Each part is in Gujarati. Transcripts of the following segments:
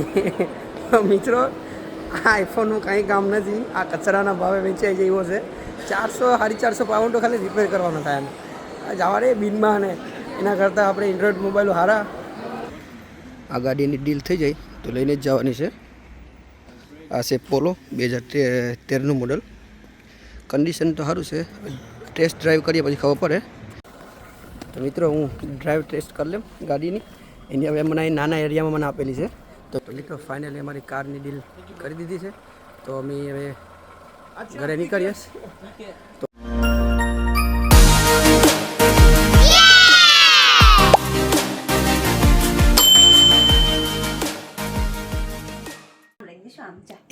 મિત્રો, આ આઈફોનનું કાંઈ કામ નથી. આ કચરાના ભાવે વેચાઈ જેવો છે. ચારસો, સાડી ચારસો પાઉન્ડ ખાલી રિપેર કરવાનો થાય એને. જવા દે બિનમાં અને એના કરતાં આપણે એન્ડ્રોઈડ મોબાઈલ હારા. આ ગાડીની ડીલ થઈ જાય તો લઈને જ જવાની છે. આ છે પોલો બે હજાર તેરનું મોડલ કન્ડિશન તો સારું છે. ટેસ્ટ ડ્રાઈવ કરીએ પછી ખબર પડે. તો મિત્રો, હું ડ્રાઈવ ટેસ્ટ કરી લેમ ગાડીની. એની હવે મને નાના એરિયામાં મને આપેલી છે. તો મિત્રો ફાઇનલી અમારી કારની ડીલ કરી દીધી છે. તો અમે હવે ઘરે નીકળીએ તો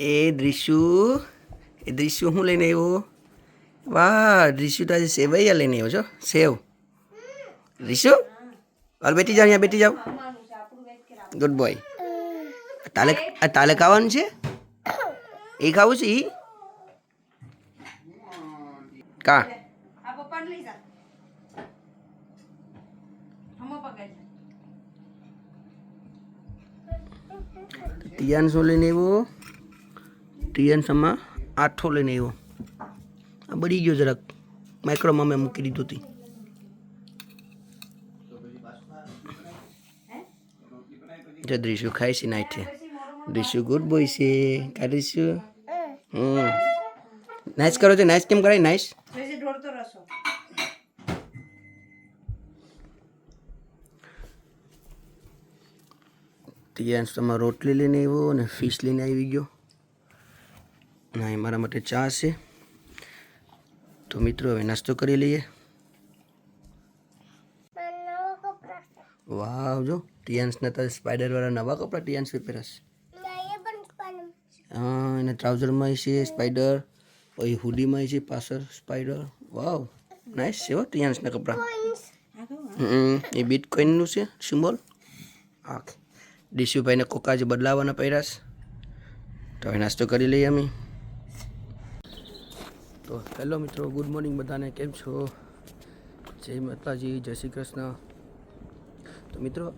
એ દ્રિશુ એ દ્રિશુ શું લઈને આવ્યો? વાહ દ્રિશુ તો આજે સેવૈયા લઈને આવ્યો છો? સેવ. દ્રિશુ? હાલ બેટી જાઓ અહીંયા બેટી જાઓ. ગુડ બોય તાલે તાલે ખાવાનું છે? એ ખાવું છે ઈ? કા? શું લઈને આવ્યો? ટિયાન આઠો લઈને આવ્યો. આ બળી ગયો જરાક. માઇક્રોમાં મેં મૂકી દીધું હતી જદ્રીશું દ્રિશુ ખાય છે નાઈટે? દ્રિશુ ગુડ બોય છે કા દ્રિશુ હમ નાઇસ કરો છો નાઇસ કેમ કરાય નાઇસ જોઈશે તમારે રોટલી લઈને આવ્યો અને ફિશ લઈને આવી ગયો ના એ મારા માટે ચા છે તો મિત્રો હવે નાસ્તો કરી લઈએ વાવ જો ટિયાન્સના તો સ્પાઈડરવાળા નવા કપડાં ટિયાન્સ હા અને ટ્રાઉઝરમાં છે સ્પાઈડર, પછી હુડીમાં છે પાછળ સ્પાઈડર. વાવ નાઇસ છે હો ટિયાન્સના કપડાં. એ બીટ કોઈનનું છે સિમ્બોલ? હા ડીશુભાઈને કોકા જે બદલાવાના પહેરાશ તો હવે નાસ્તો કરી લઈએ અમે. તો હેલો મિત્રો, ગુડ મોર્નિંગ બધાને. કેમ છો? જય માતાજી, જય શ્રી કૃષ્ણ. તો મિત્રો,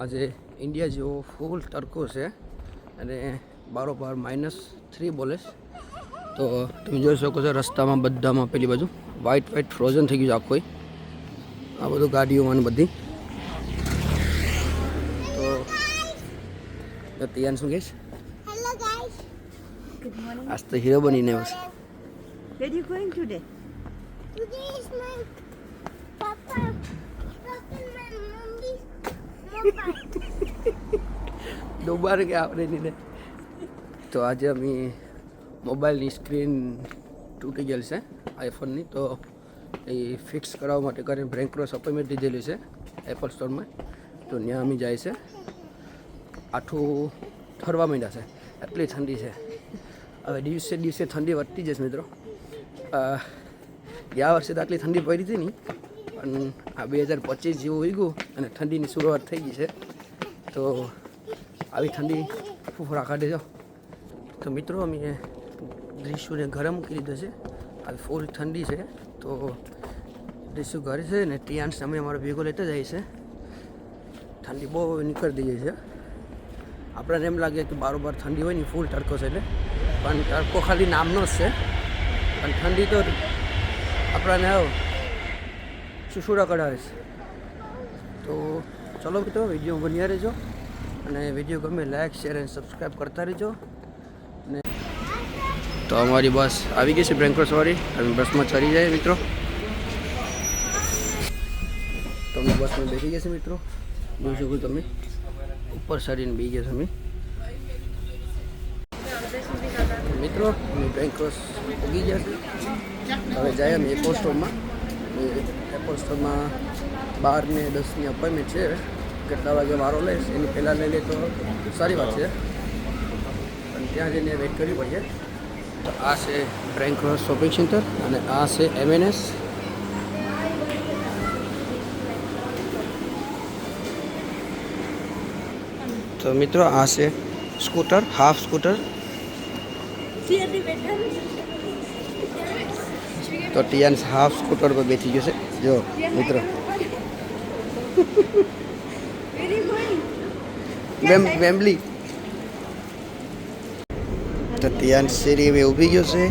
આજે ઇન્ડિયા જેવો ફૂલ તડકો છે. અને બારોબાર માઇનસ થ્રી બોલે તો તમે જોઈ શકો છો રસ્તામાં બધામાં પેલી બાજુ વ્હાઈટ વ્હાઈટ ફ્રોઝન થઈ ગયું છે આખું. આ બધું ગાડીઓમાં અને બધી. તો તૈયાર શું કહીશ હેલો ગાઈસ ગુડ મોર્નિંગ આજ તો હીરો બનીને આવશે Today? Is my papa. Papa, my. ડુબાર કે આપણે નહીં તો આજે અમે મોબાઈલની સ્ક્રીન તૂટી ગયેલ છે, આઈફોનની. તો એ ફિક્સ કરાવવા માટે કરીને બ્રેન્ક ક્રોસ અપોઇન્ટમેન્ટ લીધેલી છે એપલ સ્ટોરમાં તો ત્યાં અમે જાય છે. આઠું ઠરવા માંડ્યા છે. એટલી ઠંડી છે. હવે દિવસે દિવસે ઠંડી વધતી જશે મિત્રો. ગયા વર્ષે તો આટલી ઠંડી પડી હતી નહીં પણ આ બે હજાર પચીસ જેવું હોઈ ગયું અને ઠંડીની શરૂઆત થઈ ગઈ છે. તો આવી ઠંડી ફૂફરા કાઢી જો. તો મિત્રો, અમે દ્રિશુને ઘરે મૂકી દીધો છે. આવી ફૂલ ઠંડી છે. તો દ્રિશુ ઘરે છે ને ટિયાન્સ અમે અમારો ભેગો લેતા જાય છે. ઠંડી બહુ નીકળી દઈએ છે આપણને એમ લાગે કે બારોબાર ઠંડી હોય ને ફૂલ તડકો છે એટલે. પણ તડકો ખાલી નામનો જ છે. પણ ઠંડી તો આપણને સુસુડા કઢાવે છે. તો ચલો મિત્રો, વીડિયો બન્યા રહેજો. અને વીડિયો ગમે લાઈક શેર અને સબસ્ક્રાઈબ કરતા રહેજો. તો અમારી બસ આવી ગઈ છે બ્રેન્કોસ વાળી અમે બસમાં ચડી જાય મિત્રો. તો અમે બસમાં બેસી ગયા છે મિત્રો. જોઈ શકો તમે. ઉપર ચડીને બેસી ગયા અમે મિત્રો, અમે બેંક્રોસ ઉગી ગયા છે હવે જાય અમે એપલ સ્ટોરમાં એપલ સ્ટોરમાં બાર ને દસની અપોઇન્ટમેન્ટ છે. કેટલા વાગે વારો લઈશ એની પહેલાં લઈ લે તો સારી વાત છે. અને ત્યાં જઈને વેઇટ કરવી પડશે. તો આ છે બ્રેન્ક ક્રોસ શોપિંગ સેન્ટર અને આ છે એમએનએસ તો મિત્રો આ છે સ્કૂટર હાફ સ્કૂટર. તો ટિયાન્સ હાફ સ્કૂટર પર બેસી ગયો છે. જો મિત્રો. Where you going Wem Wembley. તો ત્યાં શેરી હવે ઊભી ગયો છે.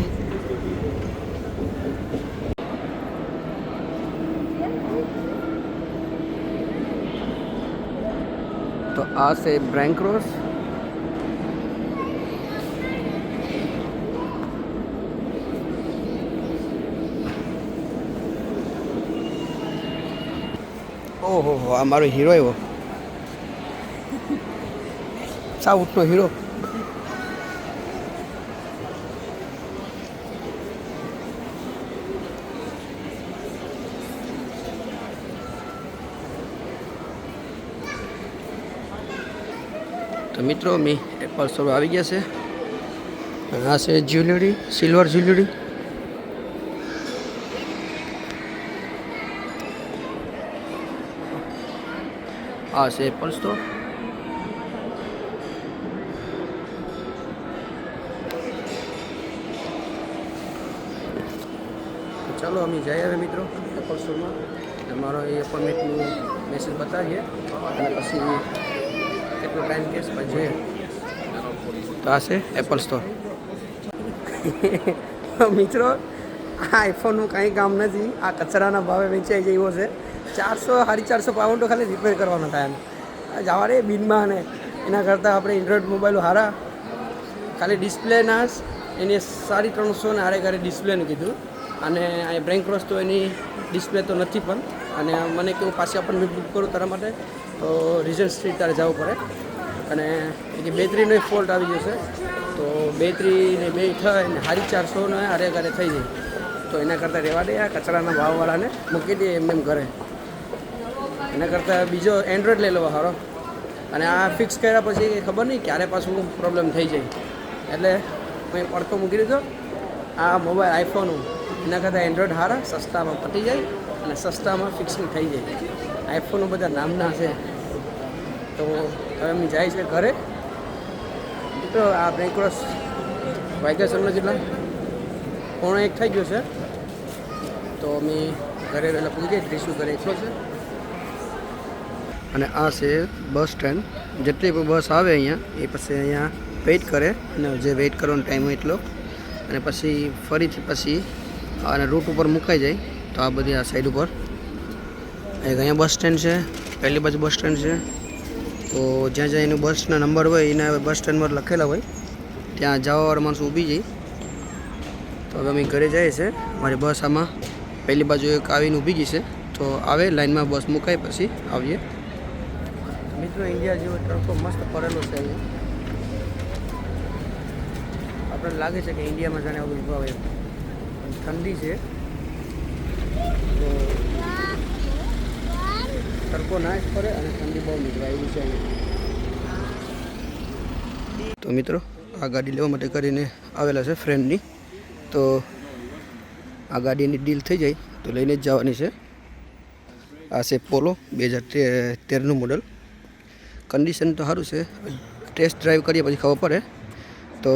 તો આ છે બ્રેન્ક રોસ ઓહો, આ મારો હીરો એવો સાઉથનો હીરો તો મિત્રો, મેં એપલ સ્ટોર આવી ગયા છે. અને આ છે જ્વેલરી સિલ્વર જ્વેલરી આ છે એપલ સ્ટોર ચાલો અમે જઈએ હવે મિત્રો એપલ સ્ટોરમાં તમારો એ એપોઇન્ટમેન્ટનું મેસેજ બતાવીએ. અને પછી પછી તો આ છે એપલ સ્ટોર મિત્રો, આ આઈફોનનું કાંઈ કામ નથી. આ કચરાના ભાવે વેચાઈ ગયો છે. ચારસો, સાડી ચારસો પાઉન્ડ ખાલી રિપેર કરવાનો થાય આ જવા રે બિનમાં ને. એના કરતાં આપણે એન્ડ્રોઈડ મોબાઈલ સારા ખાલી ડિસ્પ્લેના એની સાડી ત્રણસો ને હારે ઘરે ડિસ્પ્લેનું કીધું. અને અહીં બ્રેન્ક ક્રોસ તો એની ડિસ્પ્લે તો નથી પણ. અને મને કેવું પાછી આપણને બુક કરું તારા માટે. તો રિઝન સ્ટ્રીટ તારે જવું પડે. અને એની બેટરીનો ફોલ્ટ આવી જશે. તો બેટરીને બે થાય અને સાડી ચારસો ને આરે ઘરે થઈ જાય. તો એના કરતાં રહેવા દે આ કચરાના ભાવવાળાને મૂકી દે એમને એમ ઘરે. એના કરતાં બીજો એન્ડ્રોઈડ લઈ લેવા સારો અને આ ફિક્સ કર્યા પછી ખબર નહીં ક્યારે પાછું પ્રોબ્લેમ થઈ જાય. એટલે મેં પડતો મૂકી દીધો. આ મોબાઈલ આઈફોન એના કરતાં એન્ડ્રોઈડ સારા સસ્તામાં પતી જાય અને સસ્તામાં ફિક્સિંગ થઈ જાય. આઈફોનો બધા નામના છે. તો હવે અમે જાય છે ઘરે. તો આ બ્રેક ક્રોસ વાઇકેશનનો જેટલા પોણો એક થઈ ગયો છે. તો અમે ઘરે વહેલા જઈએ, ત્રીસું ઘરે એકલો છે. અને આ છે બસ સ્ટેન્ડ. જેટલી પણ બસ આવે અહીંયા, એ પછી અહીંયા વેઇટ કરે. અને જે વેઇટ કરવાનો ટાઈમ હોય એટલો. અને પછી ફરીથી પછી અને રૂટ ઉપર મુકાઈ જાય. તો આ બધી આ સાઈડ ઉપર. એક અહીંયા બસ સ્ટેન્ડ છે, પહેલી બાજુ બસ સ્ટેન્ડ છે. તો જ્યાં જ્યાં એનું બસના નંબર હોય, એના બસ સ્ટેન્ડ પર લખેલા હોય, ત્યાં જવાવાળા માણસો ઊભી જાય. તો હવે અમે ઘરે જઈએ છીએ. મારી બસ આમાં પહેલી બાજુ એક આવીને ઊભી ગઈ છે. તો આવે લાઈનમાં બસ મુકાય, પછી આવીએ. મિત્રો, ઇન્ડિયા જેવો તડકો મસ્ત પડેલો છે અહીંયા. આપણને લાગે છે કે ઇન્ડિયામાં જાણે આવું ઊભા હોય. ઠંડી છે. તો તડકો ના જ પડે અને ઠંડી બહુ નીકળે છે તો મિત્રો, આ ગાડી લેવા માટે કરીને આવેલા છે ફ્રેન્ડની તો આ ગાડીની ડીલ થઈ જાય તો લઈને જ જવાની છે. આ છે પોલો બે હજાર તેરનું મોડલ કન્ડિશન તો સારું છે. ટેસ્ટ ડ્રાઈવ કરીએ પછી ખબર પડે. તો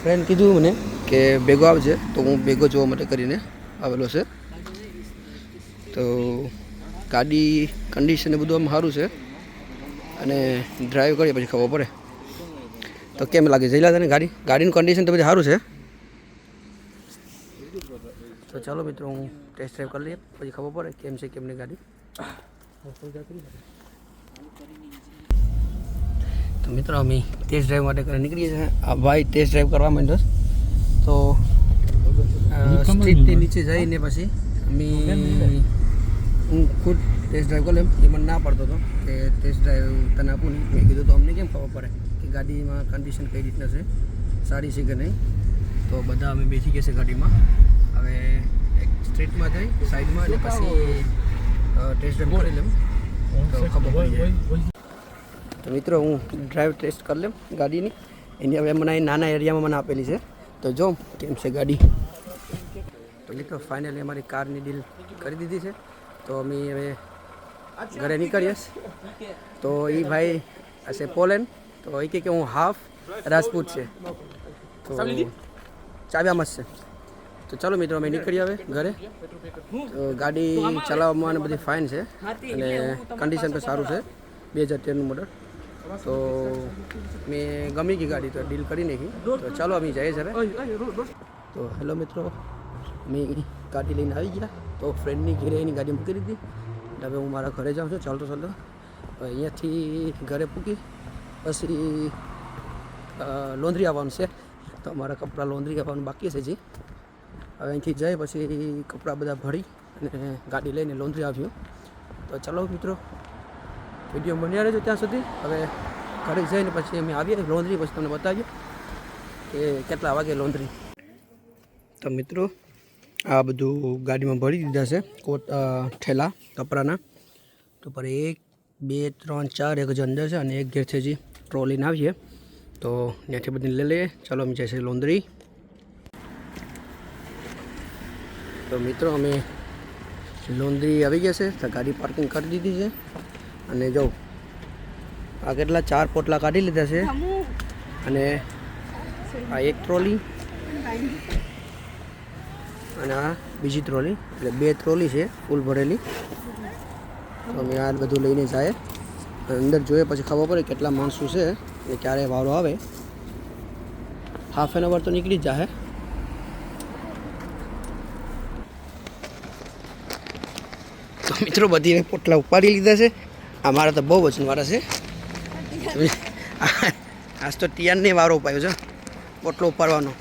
ફ્રેન્ડ કીધું મને કે ભેગો આવજે. તો હું ભેગો જોવા માટે કરીને આવેલો છે. તો ગાડી કન્ડિશન બધું આમ સારું છે. અને ડ્રાઈવ કરીએ પછી ખબર પડે. તો કેમ લાગે? જઈલા તને ગાડી? ગાડીનું કન્ડિશન તો બધું સારું છે. તો ચાલો મિત્રો હું ટેસ્ટ ડ્રાઈવ કરી લઈએ. પછી ખબર પડે કેમ છે કેમ નહીં ગાડી. તો મિત્રો અમે ટેસ્ટ ડ્રાઈવ માટે કરી નીકળીએ છીએ. આ ભાઈ ટેસ્ટ ડ્રાઈવ કરવા માંડ્યો તો સ્ટ્રીટથી નીચે જઈને પછી અમે હું ખુદ ટેસ્ટ ડ્રાઈવ કરું એમ. એ મને ના પડતો હતો કે ટેસ્ટ ડ્રાઈવ તને આપું નહીં. મેં કીધું તો અમને કેમ ખબર પડે કે ગાડીમાં કન્ડિશન કઈ રીતના છે? સારી છે કે નહીં? તો બધા અમે બેસી ગયા છે ગાડીમાં. હવે એક સ્ટ્રીટમાં જઈ સાઈડમાં અને પછી ટેસ્ટ ડ્રાઈવ કરી લેમ તો ખબર પડી તો મિત્રો, હું ડ્રાઈવ ટેસ્ટ કરી લેમ ગાડીની. એની હવે મને નાના એરિયામાં મને આપેલી છે. તો જો, કેમ છે ગાડી? તો મિત્રો ફાઇનલી અમારી કારની ડીલ કરી દીધી છે. તો અમે હવે ઘરે નીકળીએ. તો એ ભાઈ હશે પોલેન્ડ. તો એ કહે કે હું હાફ રાજપૂત છે. તો ચાવ્યામાં જ છે. તો ચાલો મિત્રો અમે નીકળીએ હવે ઘરે. તો ગાડી ચલાવવામાં ને બધી ફાઇન છે. અને કન્ડિશન પણ સારું છે. બે હજાર તેરનું મોડલ તો મેં ગમી ગઈ ગાડી તો ડીલ કરી નાખી. તો ચાલો અમે જઈએ છે તો હેલો મિત્રો મેં ગાડી લઈને આવી ગયા. તો ફ્રેન્ડની ઘેરે એની ગાડી મૂકી દીધી. હવે હું મારા ઘરે જાઉં છું. ચાલતો ચાલતો અહીંયાથી ઘરે પૂકી પછી લોંધરી આવવાનું છે. તો મારા કપડાં લોંધરી આવવાનું બાકી છે જી હવે અહીંથી જઈ પછી કપડાં બધા ભરી અને ગાડી લઈને લોંધરી આવ્યું. તો ચલો મિત્રો, વીડિયો બન્યા રહેજો ત્યાં સુધી. હવે ઘરે જઈને પછી અમે આવીએ, લોંધરી પછી તમને બતાવીએ કે કેટલા વાગે લોંધરી. તો મિત્રો આ બધું ગાડીમાં ભરી દીધા છે કોટ ઠેલા કપડાના. તો પર એક બે ત્રણ ચાર એક જ અંદર છે અને એક ઘેર છે જી ટ્રોલીને આવીએ. તો ત્યાંથી બધી લઈ લઈએ. ચાલો અમે જઈશું લોંદરી. તો મિત્રો અમે લોંદરી આવી ગયા છે. તો ગાડી પાર્કિંગ કરી દીધી છે. અને જો આ કેટલા ચાર પોટલા કાઢી લીધા છે. અને આ એક ટ્રોલી અને આ બીજી ટ્રોલી એટલે બે ટ્રોલી છે ફૂલ ભરેલી. તો અમે આ બધું લઈને જાય. અંદર જોઈએ પછી ખબર પડે કેટલા માણસો છે ને ક્યારે વારો આવે. હાફ એન અવર તો નીકળી જ જાય તો મિત્રો બધી પોટલા ઉપાડી લીધા છે. અમારા તો બહુ વજનવાળા છે. આજ તો ટિયાનને વારો ઉપાયો છે. પોટલો ઉપાડવાનો.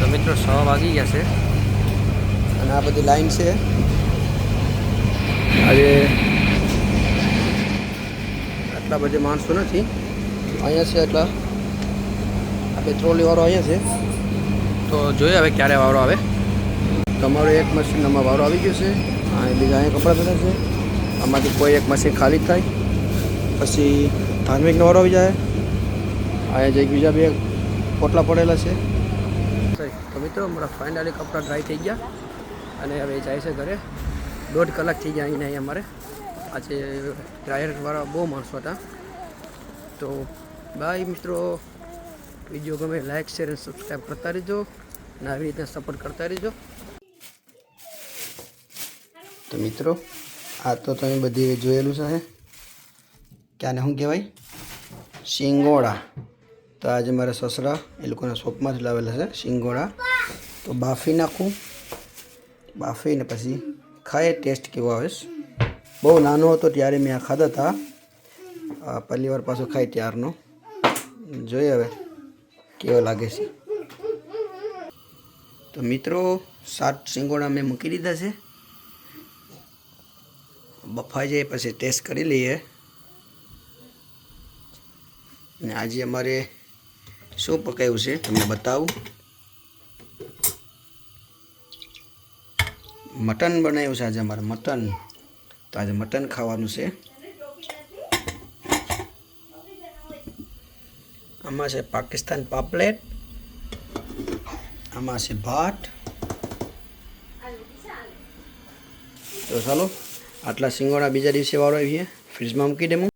તો મિત્રો સો વાગી ગયા છે. અને આ બધી લાઈન છે. આજે આટલા બધા માણસો નથી. અહીંયા છે એટલા આ પેટ્રોલી વાળો અહીંયા છે. તો જોઈએ હવે ક્યારે વારો આવે. તમારો એક મશીનમાં વારો આવી ગયો છે. આ બીજા અહીંયા કપડાં બધા છે. આમાંથી કોઈ એક મશીન ખાલી થાય. પછી ધાર્મિકનો વારો આવી જાય. અહીંયા જે બીજા બે પોટલા પડેલા છે. મિત્રો અમારા ફાઇનલી કપડાં ડ્રાય થઈ ગયા. અને હવે જાય છે ઘરે. દોઢ કલાક થઈ ગયા અહીંયા અહીંયા અમારે. આજે ડ્રાયરવાળા બહુ માણસો હતા. તો બાય મિત્રો. વીડિયો ગમે લાઇક શેર અને સબસ્ક્રાઈબ કરતા રહેજો. અને આવી રીતના સપોર્ટ કરતા રહેજો. તો મિત્રો, આ તો તમે બધી જોયેલું છે ક્યાંને શું કહેવાય? શિંગોડા તો આજે મારા સસરા એ લોકોના શોપમાંથી લાવેલા છે શિંગોડા તો બાફી નાખું. બાફીને પછી ખાય ટેસ્ટ કેવો આવે બહુ નાનો હતો ત્યારે મેં આ ખાધા હતા પહેલી વાર પાછો ખાય ત્યારનો. જોઈએ હવે કેવો લાગે છે. તો મિત્રો, સાત સિંગોડા મેં મૂકી દીધા છે. બફાઈ જાય પછી ટેસ્ટ કરી લઈએ. ને આજે અમારે શું પકાયું છે, તમને બતાવું. મટન બનાવ્યું છે આજે અમારે મટન. તો આજે મટન ખાવાનું છે. આમાં છે પાકિસ્તાન પાપલેટ. આમાં છે ભાત. તો ચાલો, આટલા સિંગોડા બીજા દિવસે વાળો આવીએ. ફ્રીજમાં મૂકી દેવું